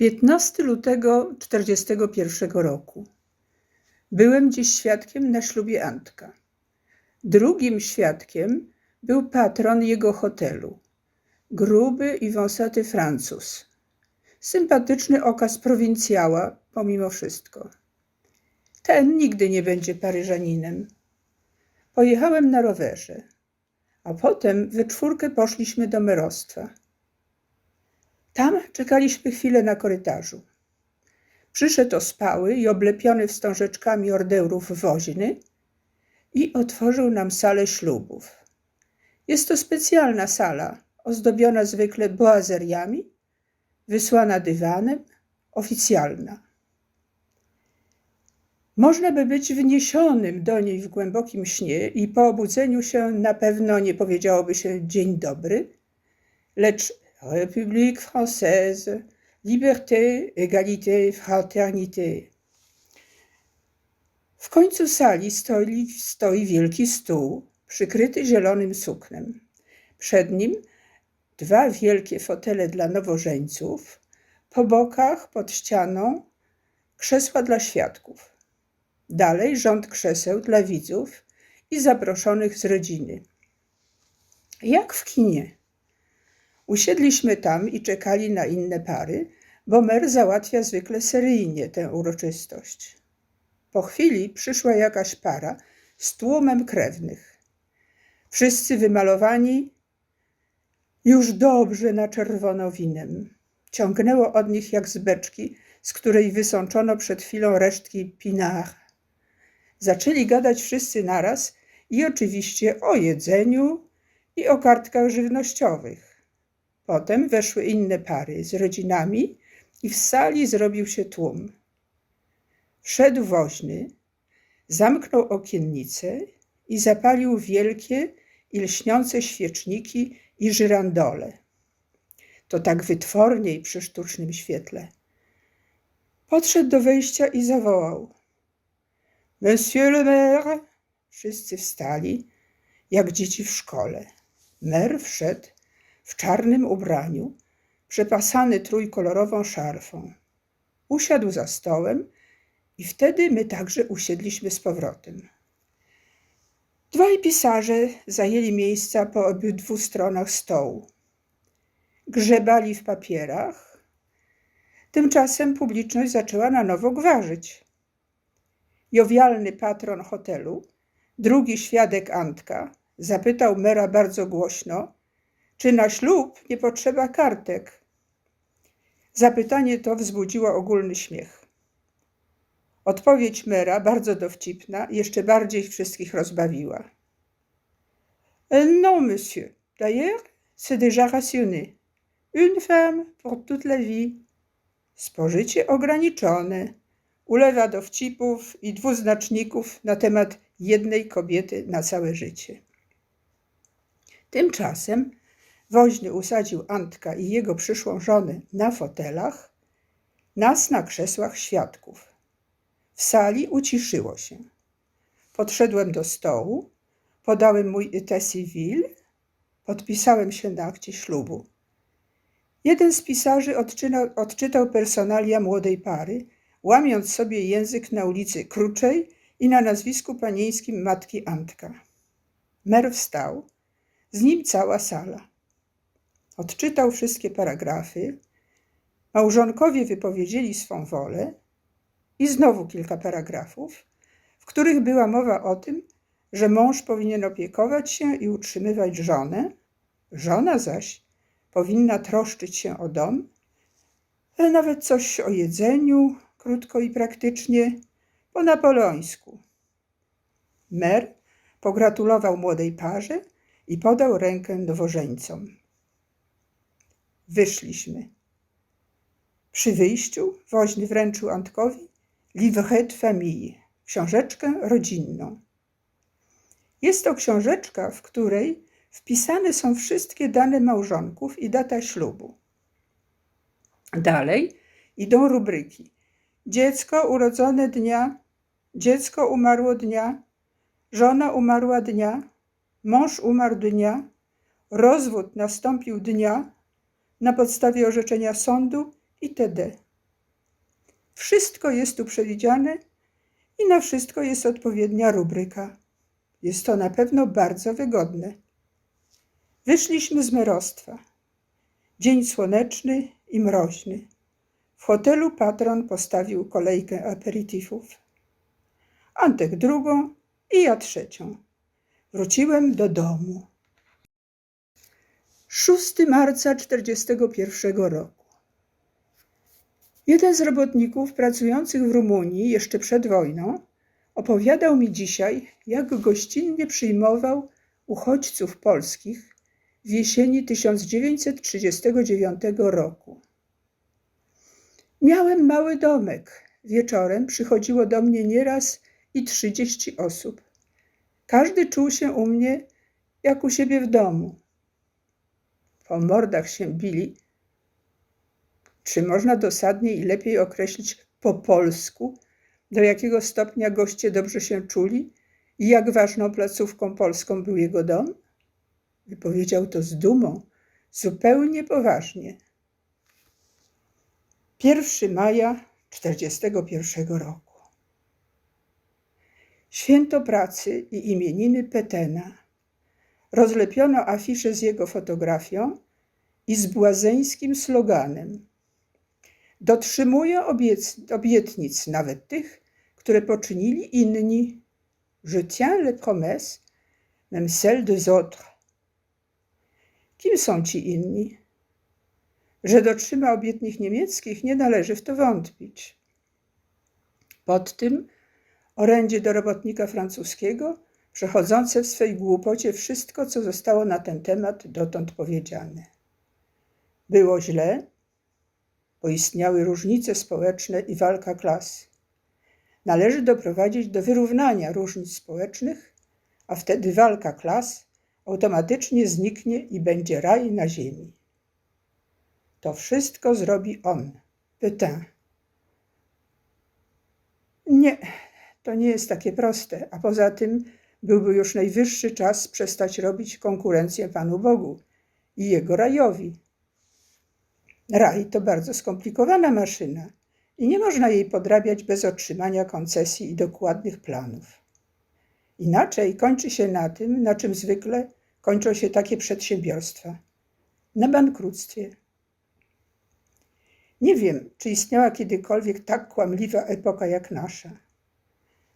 15 lutego 1941 roku. Byłem dziś świadkiem na ślubie Antka. Drugim świadkiem był patron jego hotelu. Gruby i wąsaty Francuz. Sympatyczny okaz prowincjała, pomimo wszystko. Ten nigdy nie będzie Paryżaninem. Pojechałem na rowerze, a potem we czwórkę poszliśmy do merostwa. Tam czekaliśmy chwilę na korytarzu. Przyszedł ospały i oblepiony wstążeczkami ordeurów woźny i otworzył nam salę ślubów. Jest to specjalna sala, ozdobiona zwykle boazeriami, wysłana dywanem, oficjalna. Można by być wniesionym do niej w głębokim śnie i po obudzeniu się na pewno nie powiedziałoby się dzień dobry, lecz République française, liberté, égalité, fraternité. W końcu sali stoi, stoi wielki stół, przykryty zielonym suknem. Przed nim dwa wielkie fotele dla nowożeńców, po bokach, pod ścianą, krzesła dla świadków. Dalej rząd krzeseł dla widzów i zaproszonych z rodziny. Jak w kinie. Usiedliśmy tam i czekali na inne pary, bo mer załatwia zwykle seryjnie tę uroczystość. Po chwili przyszła jakaś para z tłumem krewnych. Wszyscy wymalowani już dobrze na czerwono winem. Ciągnęło od nich jak z beczki, z której wysączono przed chwilą resztki pinard. Zaczęli gadać wszyscy naraz i oczywiście o jedzeniu i o kartkach żywnościowych. Potem weszły inne pary z rodzinami i w sali zrobił się tłum. Wszedł woźny, zamknął okiennice i zapalił wielkie i lśniące świeczniki i żyrandole. To tak wytworniej przy sztucznym świetle. Podszedł do wejścia i zawołał. Monsieur le maire! Wszyscy wstali, jak dzieci w szkole. Mer wszedł w czarnym ubraniu, przepasany trójkolorową szarfą. Usiadł za stołem i wtedy my także usiedliśmy z powrotem. Dwaj pisarze zajęli miejsca po obydwu stronach stołu. Grzebali w papierach. Tymczasem publiczność zaczęła na nowo gwarzyć. Jowialny patron hotelu, drugi świadek Antka, zapytał mera bardzo głośno, czy na ślub nie potrzeba kartek. Zapytanie to wzbudziło ogólny śmiech. Odpowiedź mera, bardzo dowcipna, jeszcze bardziej wszystkich rozbawiła. Non, monsieur. D'ailleurs, c'est déjà rationné. Une femme pour toute la vie. Spożycie ograniczone. Ulewa dowcipów i dwuznaczników na temat jednej kobiety na całe życie. Tymczasem woźny usadził Antka i jego przyszłą żonę na fotelach, nas na krzesłach świadków. W sali uciszyło się. Podszedłem do stołu, podałem mój état civil, podpisałem się na akcie ślubu. Jeden z pisarzy odczytał, odczytał personalia młodej pary, łamiąc sobie język na ulicy Kruczej i na nazwisku panieńskim matki Antka. Mer wstał, z nim cała sala. Odczytał wszystkie paragrafy, małżonkowie wypowiedzieli swą wolę i znowu kilka paragrafów, w których była mowa o tym, że mąż powinien opiekować się i utrzymywać żonę, żona zaś powinna troszczyć się o dom, ale nawet coś o jedzeniu, krótko i praktycznie, po napoleońsku. Mer pogratulował młodej parze i podał rękę nowożeńcom. Wyszliśmy. Przy wyjściu woźny wręczył Antkowi livret famille, książeczkę rodzinną. Jest to książeczka, w której wpisane są wszystkie dane małżonków i data ślubu. Dalej idą rubryki. Dziecko urodzone dnia, dziecko umarło dnia, żona umarła dnia, mąż umarł dnia, rozwód nastąpił dnia na podstawie orzeczenia sądu itd. Wszystko jest tu przewidziane i na wszystko jest odpowiednia rubryka. Jest to na pewno bardzo wygodne. Wyszliśmy z merostwa. Dzień słoneczny i mroźny. W hotelu patron postawił kolejkę aperitifów. Antek drugą i ja trzecią. Wróciłem do domu. 6 marca 1941 roku. Jeden z robotników pracujących w Rumunii jeszcze przed wojną opowiadał mi dzisiaj, jak gościnnie przyjmował uchodźców polskich w jesieni 1939 roku. Miałem mały domek. Wieczorem przychodziło do mnie nieraz i 30 osób. Każdy czuł się u mnie jak u siebie w domu. Po mordach się bili. Czy można dosadniej i lepiej określić po polsku, do jakiego stopnia goście dobrze się czuli i jak ważną placówką polską był jego dom? Wypowiedział to z dumą, zupełnie poważnie. 1 maja 1941 roku. Święto pracy i imieniny Petena. Rozlepiono afisze z jego fotografią i z błazeńskim sloganem. Dotrzymuję obietnic, nawet tych, które poczynili inni. Je tiens les promesses, même celles des autres. Kim są ci inni? Że dotrzyma obietnic niemieckich, nie należy w to wątpić. Pod tym orędzie do robotnika francuskiego, przechodzące w swej głupocie wszystko, co zostało na ten temat dotąd powiedziane. Było źle, bo istniały różnice społeczne i walka klas. Należy doprowadzić do wyrównania różnic społecznych, a wtedy walka klas automatycznie zniknie i będzie raj na ziemi. To wszystko zrobi on, Petain. Nie, to nie jest takie proste, a poza tym byłby już najwyższy czas przestać robić konkurencję Panu Bogu i Jego rajowi. Raj to bardzo skomplikowana maszyna i nie można jej podrabiać bez otrzymania koncesji i dokładnych planów. Inaczej kończy się na tym, na czym zwykle kończą się takie przedsiębiorstwa na bankructwie. Nie wiem, czy istniała kiedykolwiek tak kłamliwa epoka jak nasza.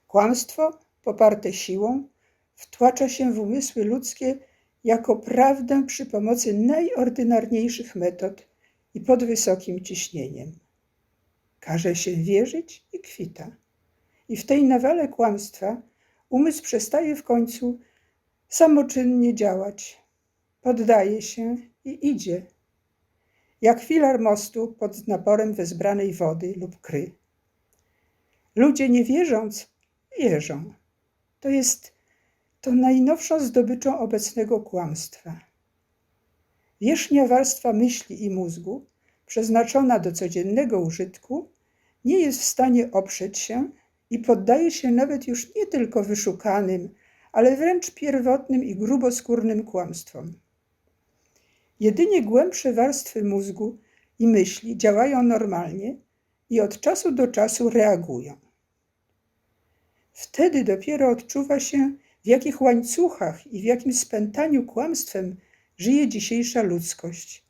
Kłamstwo, poparte siłą, wtłacza się w umysły ludzkie jako prawdę przy pomocy najordynarniejszych metod i pod wysokim ciśnieniem. Każe się wierzyć i kwita. I w tej nawale kłamstwa umysł przestaje w końcu samoczynnie działać. Poddaje się i idzie. Jak filar mostu pod naporem wezbranej wody lub kry. Ludzie nie wierząc, wierzą. To jest to najnowszą zdobyczą obecnego kłamstwa. Wierzchnia warstwa myśli i mózgu, przeznaczona do codziennego użytku, nie jest w stanie oprzeć się i poddaje się nawet już nie tylko wyszukanym, ale wręcz pierwotnym i gruboskórnym kłamstwom. Jedynie głębsze warstwy mózgu i myśli działają normalnie i od czasu do czasu reagują. Wtedy dopiero odczuwa się, w jakich łańcuchach i w jakim spętaniu kłamstwem żyje dzisiejsza ludzkość.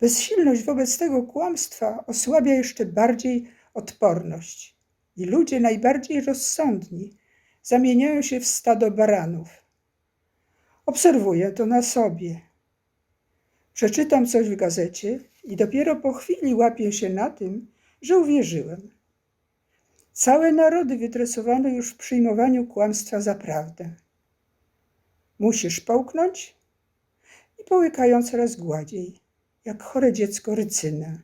Bezsilność wobec tego kłamstwa osłabia jeszcze bardziej odporność i ludzie najbardziej rozsądni zamieniają się w stado baranów. Obserwuję to na sobie. Przeczytam coś w gazecie i dopiero po chwili łapię się na tym, że uwierzyłem. Całe narody wytresowano już w przyjmowaniu kłamstwa za prawdę. Musisz połknąć i połykają coraz gładziej, jak chore dziecko rycynę.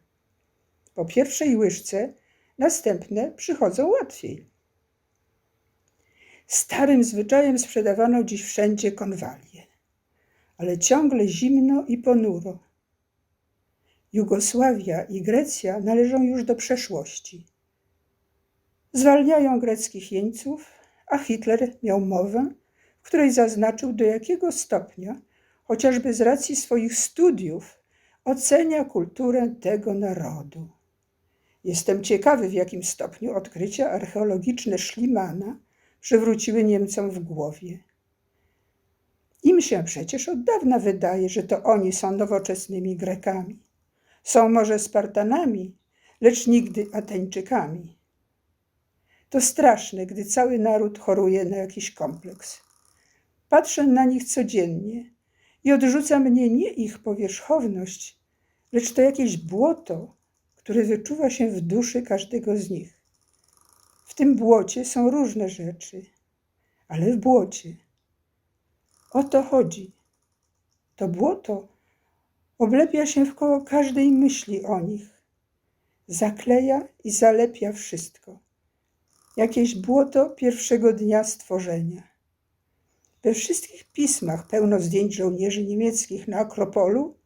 Po pierwszej łyżce następne przychodzą łatwiej. Starym zwyczajem sprzedawano dziś wszędzie konwalie, ale ciągle zimno i ponuro. Jugosławia i Grecja należą już do przeszłości. Zwalniają greckich jeńców, a Hitler miał mowę, w której zaznaczył, do jakiego stopnia, chociażby z racji swoich studiów, ocenia kulturę tego narodu. Jestem ciekawy, w jakim stopniu odkrycia archeologiczne Szlimana przywróciły Niemcom w głowie. Im się przecież od dawna wydaje, że to oni są nowoczesnymi Grekami. Są może Spartanami, lecz nigdy Ateńczykami. To straszne, gdy cały naród choruje na jakiś kompleks. Patrzę na nich codziennie i odrzuca mnie nie ich powierzchowność, lecz to jakieś błoto, które wyczuwa się w duszy każdego z nich. W tym błocie są różne rzeczy, ale w błocie. O to chodzi. To błoto oblepia się wkoło każdej myśli o nich. Zakleja i zalepia wszystko. Jakieś błoto pierwszego dnia stworzenia. We wszystkich pismach pełno zdjęć żołnierzy niemieckich na Akropolu,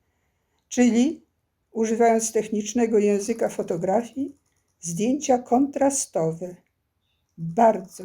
czyli, używając technicznego języka fotografii, zdjęcia kontrastowe. Bardzo.